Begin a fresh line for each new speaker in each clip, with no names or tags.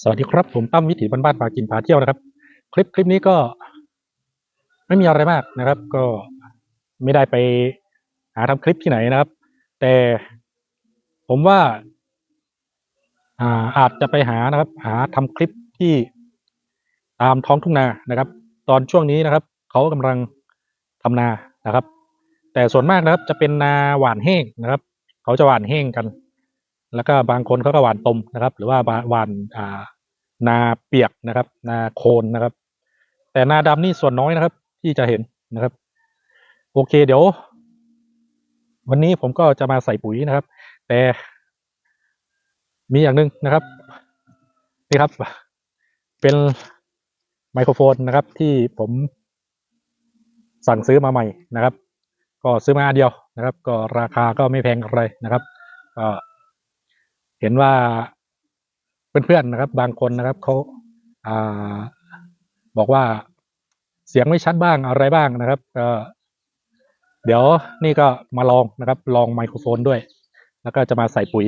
สวัสดีครับ ผมตั้มวิถีบ้านบ้านๆพากินพาเที่ยวนะครับ คลิปคลิปนี้ก็ ไม่มีอะไรมากนะครับ ก็ไม่ได้ไปหาทำคลิปที่ไหนนะครับ แต่ผมว่าอาอาจจะไปหานะครับ หาทำคลิปที่ตามท้องทุ่งนานะครับ ตอนช่วงนี้นะครับเขากำลังทำนานะครับ แต่ส่วนมากนะครับจะเป็นนาหว่านแห้งนะครับ เขาจะหว่านแห้งกัน แล้วก็บางคนเขาก็หว่านตมนะครับ หรือว่าหว่านอ่านาเปียกนะครับ นาโคลนนะครับ แต่นาดำนี่ส่วนน้อยนะครับ ที่จะเห็นนะครับ โอเคเดี๋ยว วันนี้ผมก็จะมาใส่ปุ๋ยนะครับ แต่มีอย่างหนึ่งนะครับนี่ครับ เป็นไมโครโฟนนะครับ ที่ผมสั่งซื้อมาใหม่นะครับ ก็ซื้อมาอันเดียวนะครับ ก็ราคาก็ไม่แพงอะไรนะครับก็ เห็นว่าเพื่อนๆนะครับ บางคนนะครับเขาอาบอกว่าเสียงไม่ชัดบ้างอะไรบ้างนะครับเดี๋ยวนี่ก็มาลองนะครับ ลองไมโครโฟนด้วย แล้วก็จะมาใส่ปุ๋ย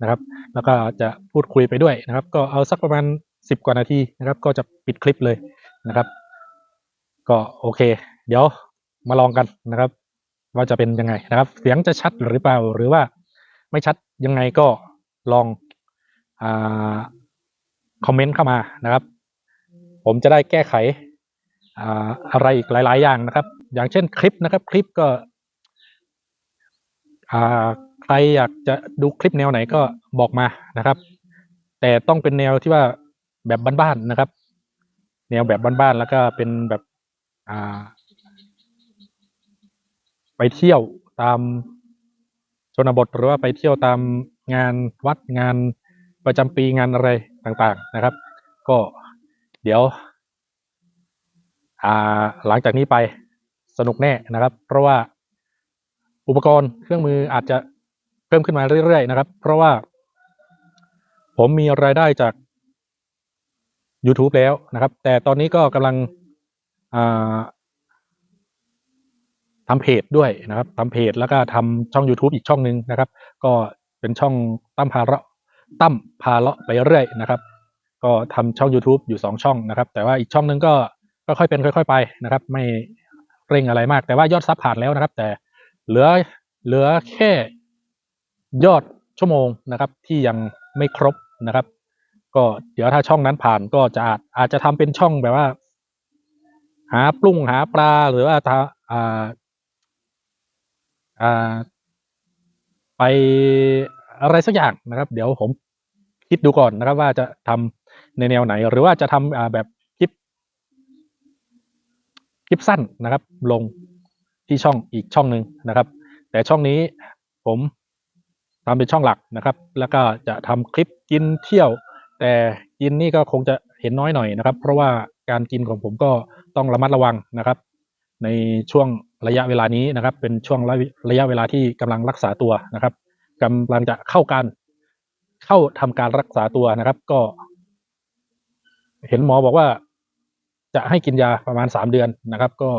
นะครับ แล้วก็จะพูดคุยไปด้วยนะครับ ก็เอาสักประมาณสิบกว่านาทีนะครับ ก็จะปิดคลิปเลยนะครับ ก็โอเค เดี๋ยวมาลองกันนะครับ ว่าจะเป็นยังไงนะครับ เสียงจะชัดหรือเปล่าหรือว่าไม่ชัดยังไงก็ ลองอคอมเมนต์เข้ามานะครับ ผมจะได้แก้ไขออะไรอีกหลาย ๆ อย่างนะครับ อย่างเช่นคลิปนะครับ คลิปก็ใครอยากจะดูคลิปแนวไหนก็บอกมานะครับ แต่ต้องเป็นแนวที่ว่าแบบบ้านๆนะครับ แนวแบบบ้านๆแล้วก็เป็นแบบไปเที่ยวตามชนบทหรือว่าไปเที่ยวตามงานวัดงานประจำปีงานอะไรต่างๆนะครับ ก็เดี๋ยวหลังจากนี้ไปสนุกแน่นะครับ เพราะว่าอุปกรณ์เครื่องมืออาจจะเพิ่มขึ้นมาเรื่อยๆนะครับ เพราะว่า ผมมีรายได้จาก YouTube แล้วนะครับ แต่ตอนนี้ก็กำลังอ่าทำเพจด้วยนะครับทำเพจแล้วก็ทำช่อง YouTube อีกช่องหนึ่งนะครับ ก็ เป็นช่องตั้มพาเลาะตั้มพาเลาะไปเรื่อยนะครับ ก็ทำช่อง YouTube อยู่สองช่องนะครับ แต่ว่าอีกช่องหนึ่งก็ค่อยๆเป็นค่อย ๆ ไปนะครับ ไม่เร่งอะไรมาก แต่ว่ายอดซับผ่านแล้วนะครับ แต่เหลือเหลือแค่ยอดชั่วโมงนะครับ ที่ยังไม่ครบนะครับ ก็เดี๋ยวถ้าช่องนั้นผ่านก็จะอาจอาจจะทำเป็นช่องแบบว่า หาปรุงหาปลาหรือว่าทาอ่าอ่า ไปอะไรสักอย่างนะครับ เดี๋ยวผมคิดดูก่อนนะครับ ว่าจะทำในแนวไหน หรือว่าจะทำแบบคลิปคลิปสั้นนะครับ ลงที่ช่องอีกช่องหนึ่งนะครับ แต่ช่องนี้ผมทำเป็นช่องหลักนะครับ แล้วก็จะทำคลิปกินเที่ยว แต่กินนี่ก็คงจะเห็นน้อยหน่อยนะครับ เพราะว่าการกินของผมก็ต้องระมัดระวังนะครับ ในช่วงระยะเวลานี้นะครับ เป็นช่วงระระยะเวลาที่กำลังรักษาตัวนะครับกำลังจะเข้าการเข้าทำการรักษาตัวนะครับ ก็ เห็นหมอบอกว่าจะให้กินยาประมาณสามเดือนนะครับ ก็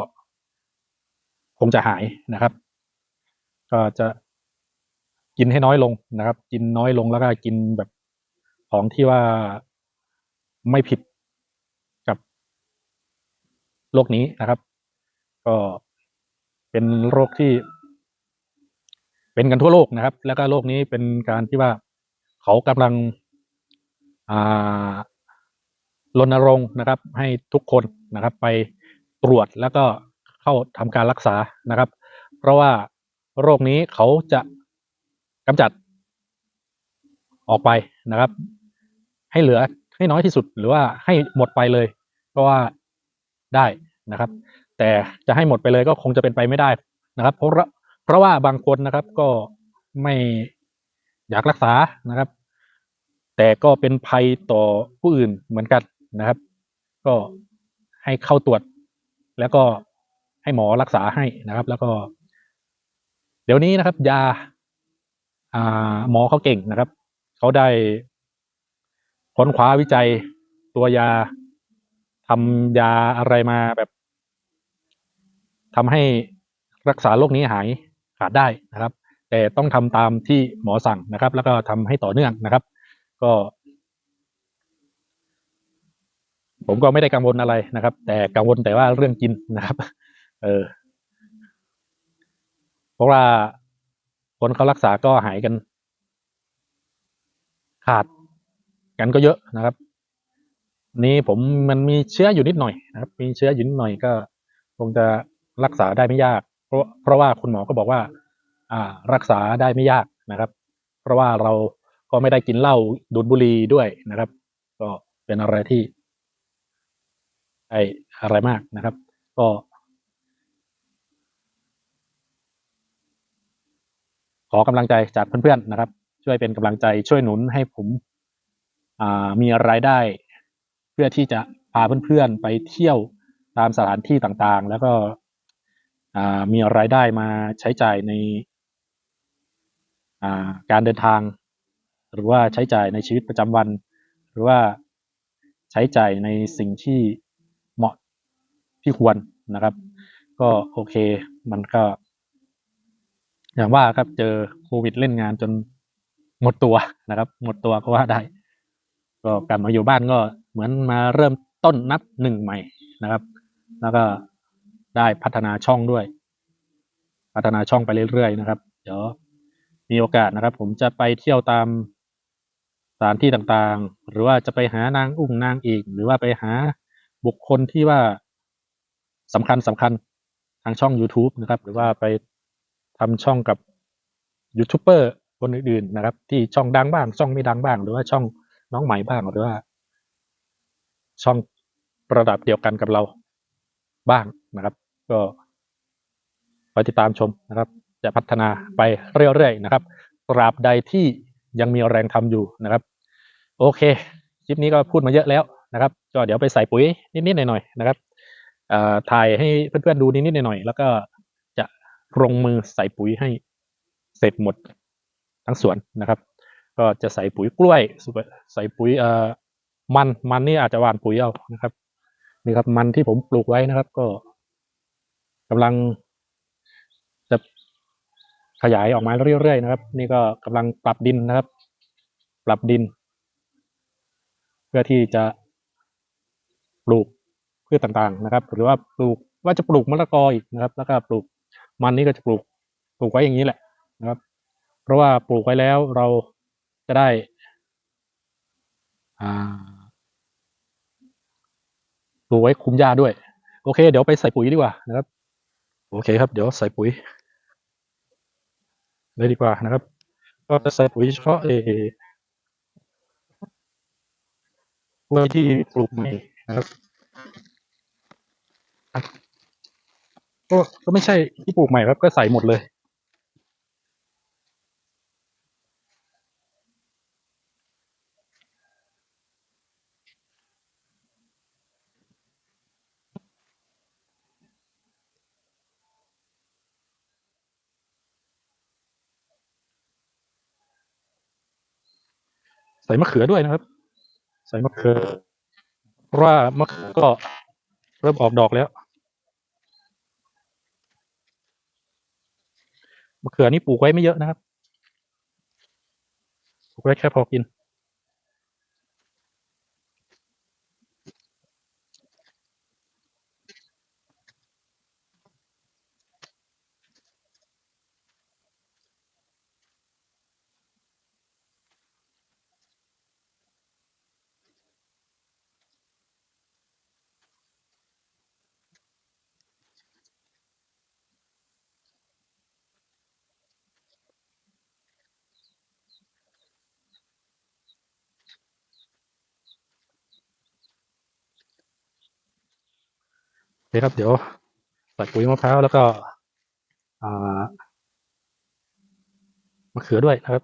คงจะหายนะครับ ก็จะกินให้น้อยลงนะครับ กินน้อยลงแล้วก็กินแบบของที่ว่าไม่ผิดกับโรคนี้นะครับ ก็เป็นโรคที่ เป็นกันทั่วโลกนะครับ แล้วก็โรคนี้เป็นการที่ว่าเขากำลังรณรงค์นะครับ ให้ทุกคนนะครับ ไปตรวจแล้วก็เข้าทำการรักษานะครับ เพราะว่าโรคนี้เขาจะกำจัดออกไปนะครับ ให้เหลือให้น้อยที่สุดหรือว่าให้หมดไปเลยเพราะว่าได้นะครับ แต่จะให้หมดไปเลยก็คงจะเป็นไปไม่ได้นะครับ เพราะเพราะว่าบางคนนะครับก็ไม่อยากรักษานะครับ แต่ก็เป็นภัยต่อผู้อื่นเหมือนกันนะครับ ก็ให้เข้าตรวจ แล้วก็ให้หมอรักษาให้นะครับ แล้วก็ เดี๋ยวนี้นะครับ ยาอ่าหมอเขาเก่งนะครับเขาได้ค้นคว้าวิจัยตัวยาทำยาอะไรมาแบบ ทำให้รักษาโรคนี้หายขาดได้นะครับ แต่ต้องทำตามที่หมอสั่งนะครับ แล้วก็ทำให้ต่อเนื่องนะครับ ก็ ผมก็ไม่ได้กังวลอะไรนะครับ แต่กังวลแต่ว่าเรื่องกินนะครับ เออเพราะว่าคนเขารักษาก็หายกัน ขาดกันก็เยอะนะครับ นี่ผมมันมีเชื้ออยู่นิดหน่อยนะครับ มีเชื้ออยู่นิดหน่อยก็คงจะ รักษาได้ไม่ยาก เพราะเพราะว่าคุณหมอก็บอกว่า อ่า รักษาได้ไม่ยากนะครับ เพราะว่าเราก็ไม่ได้กินเหล้าดูดบุหรี่ด้วยนะครับ ก็เป็นอะไรที่ไออะไรมากนะครับ ก็ ขอกำลังใจจากเพื่อนๆนะครับ ช่วยเป็นกำลังใจช่วยหนุนให้ผมอ่ามีรายได้ เพื่อที่จะพาเพื่อนๆไปเที่ยวตามสถานที่ต่างๆ แล้วก็ มีรายได้มาใช้จ่ายในาการเดินทาง หรือว่าใช้จ่ายในชีวิตประจำวัน หรือว่าใช้จ่ายในสิ่งที่เหมาะที่ควรนะครับ ก็โอเคมันก็ อย่างว่าครับเจอโควิดเล่นงานจนหมดตัวนะครับ หมดตัวก็ว่าได้ ก็กลับมาอยู่บ้านก็เหมือนมาเริ่มต้นนับหนึ่งใหม่นะครับ แล้วก็ ได้พัฒนาช่องด้วย พัฒนาช่องไปเรื่อยๆนะครับ เดี๋ยวมีโอกาสนะครับ ผมจะไปเที่ยวตามสถานที่ต่างๆ หรือว่าจะไปหานางอุ้งนางเอกหรือว่าไปหาบุคคลที่ว่าสำคัญสำคัญทางช่อง YouTube นะครับ หรือว่าไปทำช่องกับยูทูบเบอร์คนอื่นๆนะครับ ที่ช่องดังบ้าง ช่องไม่ดังบ้าง หรือว่าช่องน้องใหม่บ้างหรือว่า ช่องระดับเดียวกันกับเราบ้างนะครับ ก็ไปติดตามชมนะครับ จะพัฒนาไปเรื่อยๆนะครับตราบใดที่ยังมีแรงทำอยู่นะครับ โอเคคลิปนี้ก็พูดมาเยอะแล้วนะครับ ก็เดี๋ยวไปใส่ปุ๋ยนิดๆหน่อยๆนะครับถ่ายให้เพื่อนๆดูนิดๆหน่อยๆแล้วก็จะลงมือใส่ปุ๋ยให้เสร็จหมดทั้งสวนนะครับ ก็จะใส่ปุ๋ยกล้วย ใส่ปุ๋ยเอ่อมันมันนี่อาจจะหวานปุ๋ยเอานะครับนี่ครับมันที่ผมปลูกไว้นะครับ ก็ กำลังจะขยายออกมาเรื่อยๆนะครับ นี่ก็กำลังปรับดินนะครับ ปรับดิน เพื่อที่จะปลูกพืชต่างๆนะครับ หรือว่าปลูกว่าจะปลูกมะละกออีกนะครับ แล้วก็ปลูกมันนี่ก็จะปลูกปลูกไว้อย่างนี้แหละนะครับ เพราะว่าปลูกไว้แล้วเราจะได้ปลูกไว้คุ้มหญ้าด้วย โอเค เดี๋ยวไปใส่ปุ๋ยดีกว่านะครับ โอเคครับ เดี๋ยวใส่ปุ๋ยเลยดีกว่านะครับ ก็จะใส่ปุ๋ยเฉพาะเออกล้วยที่ปลูกใหม่นะครับก็ก็ไม่ใช่ที่ปลูกใหม่ครับก็ใส่หมดเลย ใส่มะเขือด้วยนะครับ ใส่มะเขือเพราะว่ามะเขือก็เริ่มออกดอกแล้วมะเขือนี่ปลูกไว้ไม่เยอะนะครับ ปลูกไว้แค่พอกิน เคครับ เดี๋ยวใส่ปุ๋ยมะพร้าวแล้วก็มะเขือด้วยนะครับ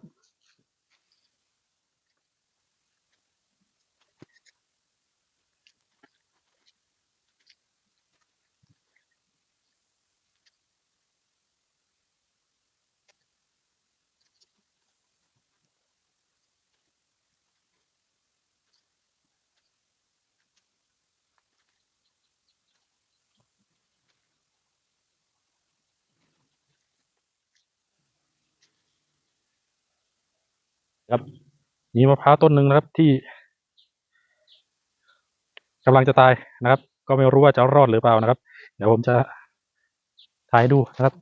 ครับ มีมะพร้าวต้นหนึ่งนะครับที่กำลังจะตายนะครับ ก็ไม่รู้ว่าจะรอดหรือเปล่านะครับ เดี๋ยวผมจะถ่ายดูนะครับ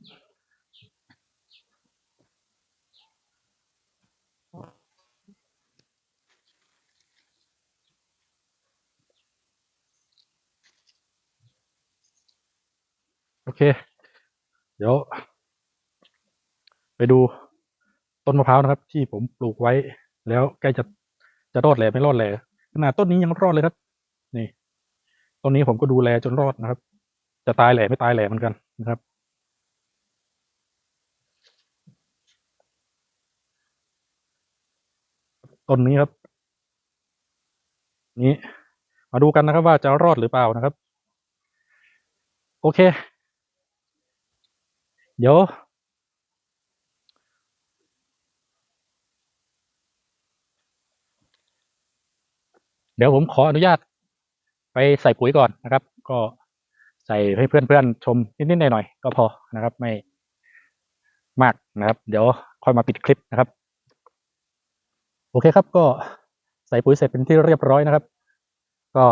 โอเค เดี๋ยว ไปดู ต้นมะพร้าวนะครับ ที่ผมปลูกไว้ แล้วใกล้จะจะรอดแหล่ไม่รอดแหล่ขนาดต้นนี้ยังรอดเลยครับ นี่ต้นนี้ผมก็ดูแลจนรอดนะครับ จะตายแหล่ไม่ตายแหล่เหมือนกันนะครับ ต้นนี้ครับ นี้ มาดูกันนะครับ ว่าจะรอดหรือเปล่านะครับ โอเค เดี๋ยว เดี๋ยวผมขออนุญาต ไปใส่ปุ๋ยก่อนนะครับ ก็ใส่ให้เพื่อนๆชมนิดๆหน่อยๆก็พอนะครับ ไม่มากนะครับ เดี๋ยวค่อยมาปิดคลิปนะครับ โอเคครับก็ใส่ปุ๋ยเสร็จเป็นที่เรียบร้อยนะครับ ก็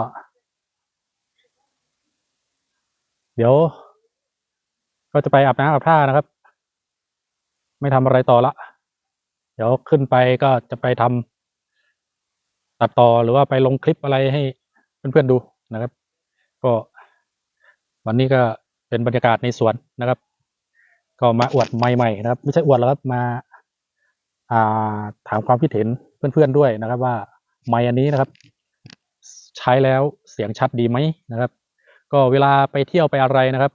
เดี๋ยว ก็จะไปอาบน้ำอาบท่านะครับ ไม่ทำอะไรต่อละ เดี๋ยวขึ้นไปก็จะไปทำ ตัดต่อหรือว่าไปลงคลิปอะไรให้เพื่อนๆดูนะครับ ก็วันนี้ก็เป็นบรรยากาศในสวนนะครับ ก็มาอวดใหม่ๆนะครับ ไม่ใช่อวดแล้วครับมาอ่าถามความคิดเห็นเพื่อนๆด้วยนะครับ ว่าไมค์อันนี้นะครับ ใช้แล้วเสียงชัดดีไหมนะครับ ก็เวลาไปเที่ยวไปอะไรนะครับ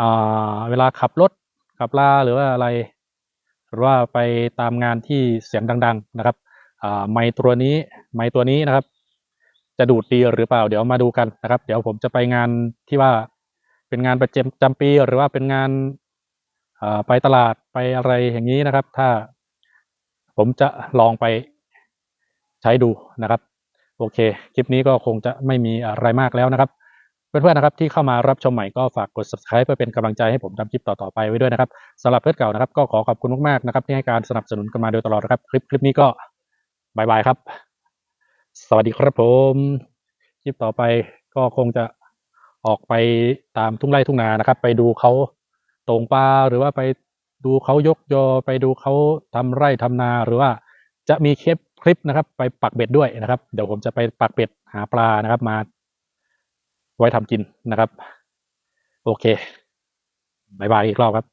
อ่าเวลาขับรถขับลาหรือว่าอะไร หรือว่าไปตามงานที่เสียงดัง ๆ นะครับ ไมค์ตัวนี้ไมค์ตัวนี้นะครับ จะดูดดีหรือเปล่า เดี๋ยวมาดูกันนะครับ เดี๋ยวผมจะไปงานที่ว่าเป็นงานประจำจำปีหรือว่าเป็นงานไปตลาดไปอะไรอย่างนี้นะครับ ถ้าผมจะลองไปใช้ดูนะครับ โอเค คลิปนี้ก็คงจะไม่มีอะไรมากแล้วนะครับ เพื่อนๆนะครับที่เข้ามารับชมใหม่ก็ฝากกด subscribe เพื่อเป็นกำลังใจให้ผมทำคลิปต่อๆไปไว้ด้วยนะครับสำหรับเพื่อนเก่านะครับ ก็ขอขอบคุณมากๆนะครับที่ให้การสนับสนุนกันมาโดยตลอดนะครับ คลิปคลิปนี้ก็ บายบายครับ สวัสดีครับผม คลิปต่อไปก็คงจะออกไปตามทุ่งไร่ทุ่งนานะครับ ไปดูเขาตรงปลาหรือว่าไปดูเขายกยอไปดูเขาทำไร่ทำนาหรือว่าจะมีคลิปคลิปนะครับ ไปปักเบ็ดด้วยนะครับ เดี๋ยวผมจะไปปักเบ็ดหาปลานะครับมา ไว้ทำกินนะครับ โอเคบายบายอีกรอบครับ